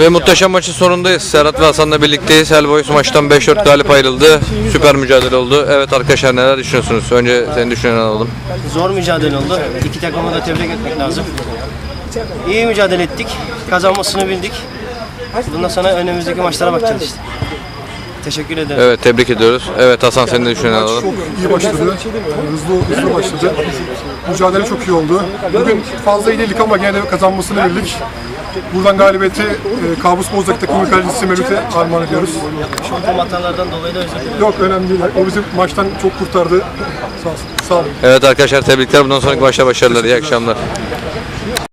Ve muhteşem maçın sonundayız. Serhat ve Hasan'la birlikteyiz. Hellboys maçtan 5-4 galip ayrıldı. Süper mücadele oldu. Evet arkadaşlar neler düşünüyorsunuz? Önce senin düşünceni alalım. Zor mücadele oldu. İki takımı da tebrik etmek lazım. İyi mücadele ettik. Kazanmasını bildik. Bundan sonra önümüzdeki maçlara bakacağız işte. Teşekkür ederim. Evet tebrik ediyoruz. Evet Hasan senin de düşünceni alalım. Çok iyi başladı. Hızlı hızlı başladı. Mücadele çok iyi oldu. Bugün fazla iyi değildik ama gene de kazanmasını bildik. Buradan galibiyeti e, Kabus Boz'daki takımın kalecisi Melut'e armağan ediyoruz. Tüm hatalardan dolayı da özür dilerim. Yok önemli değil. O bizi maçtan çok kurtardı. Sağ olsun. Sağ olun. Evet arkadaşlar tebrikler. Bundan sonraki maçta başarılar. İyi akşamlar.